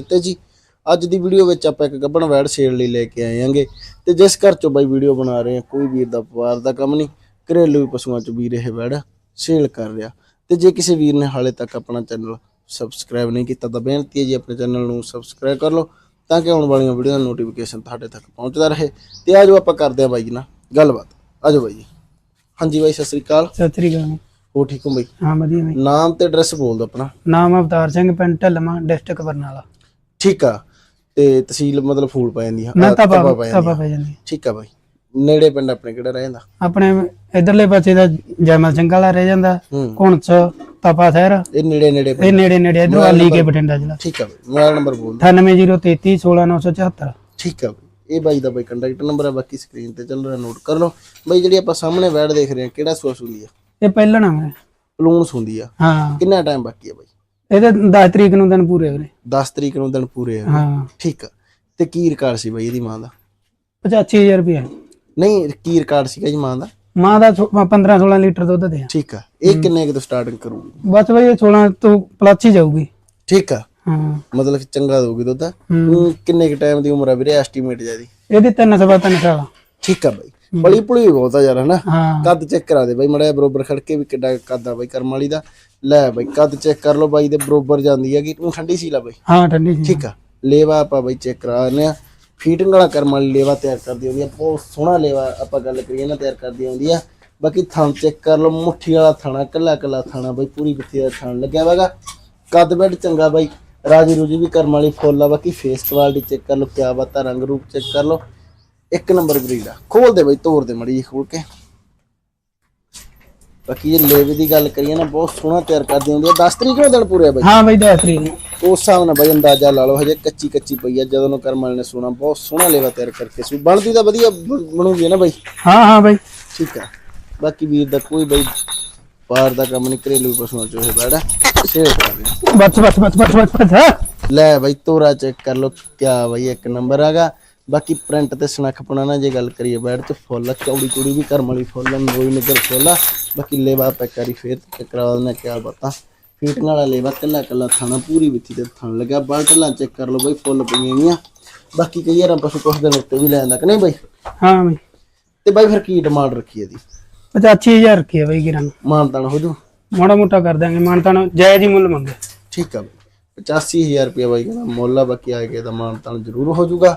ਤੇ ਜੀ। ਅੱਜ ਦੀ ਵੀਡੀਓ ਵਿੱਚ ਆਪਾਂ ਇੱਕ ਗੱਬਣ ਵੈੜ ਸੇਲ ਲਈ ਲੈ ਕੇ ਆਏ ਆਂਗੇ ਤੇ ਜਿਸ ਘਰ ਚੋਂ ਬਾਈ ਵੀਡੀਓ ਬਣਾ ਰਹੇ ਆ ਕੋਈ ਵੀਰ ਦਾ ਵਪਾਰ ਦਾ ਕੰਮ ਨਹੀਂ। ਘਰੇਲੂ ਪਸ਼ੂਆਂ ਚ ਵੀਰ ਇਹ ਵੈੜ ਸੇਲ ਕਰ ਰਿਹਾ। ਤੇ ਜੇ ਕਿਸੇ ਵੀਰ ਨੇ ਹਾਲੇ ਤੱਕ ਆਪਣਾ ਚੈਨਲ ਸਬਸਕ੍ਰਾਈਬ ਨਹੀਂ ਕੀਤਾ ਤਾਂ ਬੇਨਤੀ ਹੈ ਜੀ ਆਪਣੇ ਚੈਨਲ ਨੂੰ ਸਬਸਕ੍ਰਾਈਬ ਕਰ ਲਓ ਤਾਂ ਕਿ ਆਉਣ ਵਾਲੀਆਂ ਵੀਡੀਓ ਦਾ ਨੋਟੀਫਿਕੇਸ਼ਨ ਤੁਹਾਡੇ ਤੱਕ ਪਹੁੰਚਦਾ ਰਹੇ। ਤੇ ਆਜੋ ਆਪਾਂ ਕਰਦੇ ਆ ਬਾਈ ਜੀ ਨਾਲ ਗੱਲਬਾਤ। ਆਜੋ ਬਾਈ ਜੀ। ਹਾਂਜੀ ਬਾਈ ਸਤਿ ਸ੍ਰੀ ਅਕਾਲ। ਸਤਿ ਸ੍ਰੀ ਅਕਾਲ। ਹੋ ਠੀਕ ਹੋ ਬਾਈ? ਹਾਂ ਵਧੀਆ ਬਾਈ। ਨਾਮ ਤੇ ਐਡਰੈਸ ਬੋਲ ਦਿਓ ਆਪਣਾ। ਨਾਮ ਅਵਤਾਰ ਸਿੰਘ ਪਿੰਡ ਢਲਮਾ ਡਿਸਟ੍ਰਿਕਟ ਬਰਨਾਲਾ। ਠੀਕ ਆ ਤੇ ਤਹਿਸੀਲ ਮਤਲਬ ਫੂਲ ਪੈ ਜਾਂਦੀ ਆ। ਨਾ ਆਹ, ਤਪਾ ਤਪਾ ਪੈ ਜਾਂਦੀ ਤਪਾ ਆ। ਪੈ ਜਾਂਦੀ। ਠੀਕ ਆ ਬਾਈ। ਨੇੜੇ ਪਿੰਡ ਆਪਣੇ ਕਿਹੜਾ ਰਹਿ ਜਾਂਦਾ? ਆਪਣੇ ਇਧਰਲੇ ਪਾਸੇ ਦਾ ਜੈਮਲ ਸਿੰਘ ਵਾਲਾ ਰਹਿ ਜਾਂਦਾ ਹੂੰ। ਕੁਣਚ ਤਪਾ ਸ਼ਹਿਰ। ਇਹ ਨੇੜੇ ਨੇੜੇ ਇਹ ਪਿੰਡ ਨੇੜੇ ਨੇੜੇ ਇਧਰ ਵਾਲੀ ਕੇ ਬਠਿੰਡਾ ਜ਼ਿਲ੍ਹਾ। ਠੀਕ ਆ ਬਾਈ ਮੋਬਾਈਲ ਨੰਬਰ ਬੋਲ ਦਿਓ। 9803 16974 ਠੀਕ ਆ ਬਾਈ। ਇਹ ਬਾਈ ਦਾ ਬਾਈ ਕੰਟੈਕਟ ਨੰਬਰ ਆ ਬਾਕੀ ਸਕਰੀਨ ਤੇ ਚੱਲ ਰਿਹਾ ਨੋਟ ਕਰ ਲਓ। ਬਾਈ ਜਿਹੜੀ ਆਪਾਂ ਸਾਹਮਣੇ ਵੈੜ ਦੇਖ ਰਹੇ ਆ ਕਿਹੜਾ ਹੁੰਦੀ ਆ? ਇਹ ਪਹਿਲਾਂ ਨਾ ਮੈਂ ਪਲੂਨਸ ਹੁੰਦੀ ਆ। ਹਾਂ। ਕਿੰਨਾ ਟਾਈਮ ਬਾਕੀ ਆ ਬਾਈ? ਇਹਦੇ 10 ਤਰੀਕ ਨੂੰ ਦਿਨ ਪੂਰੇ ਵੀਰੇ 10 ਤਰੀਕ ਨੂੰ ਦਿਨ ਪੂਰੇ ਆ ਹਾਂ। ਠੀਕ ਆ। ਤੇ ਕੀ ਰਿਕਾਰਡ ਸੀ ਬਾਈ ਇਹਦੀ ਮਾਂ ਦਾ? 85000 ਰੁਪਏ ਨਹੀਂ ਕੀ ਰਿਕਾਰਡ ਸੀਗਾ ਜੀ ਮਾਂ ਦਾ? ਮਾਂ ਦਾ 15 16 ਲੀਟਰ ਦੁੱਧ ਦੇ ਠੀਕ ਆ। ਇਹ ਕਿੰਨੇ ਕੁ ਤੋਂ ਸਟਾਰਟਿੰਗ ਕਰੂਗੀ? ਬਸ ਬਈ ਇਹ 16 ਤੋਂ ਪਲੱਸ ਹੀ ਜਾਊਗੀ। ਠੀਕ ਆ। ਹਾਂ। ਮਤਲਬ ਚੰਗਾ ਦੋਗੀ ਦੁੱਧ। ਹੂੰ। ਹੂੰ, ਕਿੰਨੇ ਕੁ ਟਾਈਮ ਦੀ ਉਮਰ ਆ ਵੀਰੇ? ਐਸਟੀਮੇਟ ਜਿਆਦੀ। ਇਹਦੀ ਤਿੰਨ ਸਵਾ ਤਿੰਨ ਸਾਲ ਠੀਕ ਆ ਬਾਈ। ਬੜੀ ਪੁਲੀ ਬਹੁਤ ਆ ਯਾਰ ਹਨਾ? ਹਾਂ। ਕੱਦ ਚੈੱਕ ਕਰਾ ਦੇ ਬਾਈ ਮੜਿਆ ਬਰੋਬਰ ਖੜ ਕੇ ਵੀ ਕਿੱਡਾ ਕੱਦ ਆ ਬਾਈ ਕਰਮ ਵਾਲੀ ਦਾ। ਲੈ ਬਾਈ ਕੱਦ ਚੈੱਕ ਕਰ ਲਓ ਬਾਈ ਦੇ ਬਰੋਬਰ ਜਾਂਦੀ ਹੈਗੀ। ਤੂੰ ਠੰਡੀ ਸੀ ਲਾ ਬਾਈ। ਹਾਂ ਠੰਡੀ ਸੀ। ਠੀਕ ਆ। ਲੇਵਾ ਆਪਾਂ ਬਾਈ ਚੈੱਕ ਕਰਾ ਲੈਂਦੇ ਆ ਫੀਟਿੰਗ ਵਾਲਾ ਕਰਮ ਵਾਲੀ ਲੇਵਾ ਤਿਆਰ ਕਰਦੀ ਹੁੰਦੀ ਆ। ਬਹੁਤ ਸੋਹਣਾ ਲੇਵਾ ਆਪਾਂ ਗੱਲ ਕਰੀਏ ਨਾ ਤਿਆਰ ਕਰਦੀ ਹੁੰਦੀ ਆ। ਬਾਕੀ ਥਣ ਚੈੱਕ ਕਰ ਲਓ ਮੁੱਠੀ ਵਾਲਾ ਥਣਾ ਕੱਲਾ ਕੱਲਾ ਥਣਾ ਬਾਈ ਪੂਰੀ ਬਿੱਥੀ ਦਾ ਥਣ ਲੱਗਿਆ ਵਾਗਾ ਕੱਦ ਬੈਡ ਚੰਗਾ ਬਾਈ। ਰਾਜੀ ਰੂਜੀ ਵੀ ਕਰਮ ਵਾਲੀ ਫੁੱਲ ਆ ਬਾਕੀ ਫੇਸ ਕੁਆਲਿਟੀ ਚੈੱਕ ਕਰ ਲਓ ਕਿਆ ਬਾਤ ਆ ਰੰਗ ਰੂਪ ਚੈੱਕ ਕਰ ਲਓ। ਇੱਕ ਨੰਬਰ ਬਰੀਡ ਆ। ਖੋਲ ਦੇ ਬਾਈ ਤੋੜ ਦੇ ਮੜੀ ਖੋਲ ਕੇ। ਬਾਕੀ ਇਹ ਲੇਵੇ ਦੀ ਗੱਲ ਕਰੀਏ ਨਾ ਬਹੁਤ ਸੋਹਣਾ ਤਿਆਰ ਕਰਦੀ ਹੁੰਦੀ ਆ। 10 ਤਰੀਕ ਨੂੰ ਦਿਨ ਪੂਰੇ ਆ ਬਾਈ। ਹਾਂ ਬਈ 10 ਤਰੀਕ ਨੂੰ। ਉਸ ਹਿਸਾਬ ਨਾਲ ਬਾਈ ਅੰਦਾਜ਼ਾ ਲਾ ਲਓ ਹਜੇ ਕੱਚੀ ਕੱਚੀ ਪਈ ਆ। ਜਦੋਂ ਨੂੰ ਕਰਮ ਵਾਲੇ ਨੇ ਸੋਨਾ ਬਹੁਤ ਸੋਹਣਾ ਲੇਵਾ ਤਿਆਰ ਕਰਕੇ ਸੂ। ਬਣਦੀ ਤਾਂ ਵਧੀਆ ਬਣੂਗੀ ਨਾ ਬਾਈ। ਹਾਂ ਹਾਂ ਬਈ। ਠੀਕ ਆ। ਬਾਕੀ ਵੀਰ ਦਾ ਕੋਈ ਬਾਈ ਬਾਹਰ ਦਾ ਕੰਮ ਨਹੀਂ ਘਰੇਲੂ ਪਸ਼ੂਆਂ ਚੋਂ ਇਹ ਬੜਾ ਸ਼ੇਅਰ ਕਰ ਰਿਹਾ। ਬਸ ਬਸ ਬਸ ਬਸ ਬਸ। ਲੈ ਬਾਈ ਤੋਰਾ ਚੈੱਕ ਕਰ ਲਓ ਕਿਆ ਬਾਈ ਇੱਕ ਨੰਬਰ ਹੈਗਾ। ਬਾਕੀ ਪ੍ਰਿੰਟ ਤੇ ਸਨੱਖਪਣਾ ਨਾ ਜੇ ਗੱਲ ਕਰੀਏ ਬੈਡ ਤੇ ਫੁੱਲ ਚੌੜੀ ਚੂੜੀ ਵੀ ਕਰਮ ਵਾਲੀ ਫੁੱਲ ਨੋਈ ਨਗਰ ਫੁੱਲ ਬਾਕੀ ਲੇਵਾ ਪੈਕਾਰੀ ਫੇਰ ਤੇ ਕਰਾ ਦਿੰਦਾ ਕਿਆ ਬਾਤਾਂ। ਫੀਟਿੰਗ ਵਾਲਾ ਲੇਵਾ ਕੱਲਾ ਕੱਲਾ ਥਾਣਾ ਪੂਰੀ ਵਿੱਥੀ ਤੇ ਥਣ ਲੱਗਾ। ਬਾਲਟਲਾਂ ਚੈੱਕ ਕਰ ਲਓ ਬਾਈ ਫੁੱਲ ਪਈਆਂ ਗਈਆਂ। ਬਾਕੀ ਕਈ ਵਾਰ ਪਸ਼ੂ ਕੁਛ ਦਿਨ ਉੱਤੇ ਵੀ ਲੈ ਜਾਂਦਾ ਕਿ ਨਹੀਂ ਬਾਈ? ਹਾਂ ਬਈ। ਤੇ ਬਾਈ ਫਿਰ ਕੀ ਡਿਮਾਂਡ ਰੱਖੀ ਇਹਦੀ? 85000 ਰੁਪਏ ਬਈ ਕਿਰਾਂ ਮਾਨਤਾਨ ਹੋ ਜੂ? ਮਾੜਾ ਮੋਟਾ ਕਰ ਦਾਂਗੇ ਮਾਨਤਾ ਨੂੰ ਜਾਇਜ਼ ਹੀ ਮੁੱਲ ਮੰਗੇ ਠੀਕ ਆ ਬਾਈ। 85000 ਰੁਪਏ ਬਾਈ ਕਹਿੰਦਾ ਮੁੱਲ ਆ ਬਾਕੀ ਆ ਕੇ ਦਾ ਮਾਨਤਾਨ ਜ਼ਰੂਰ ਹੋ ਜੂਗਾ।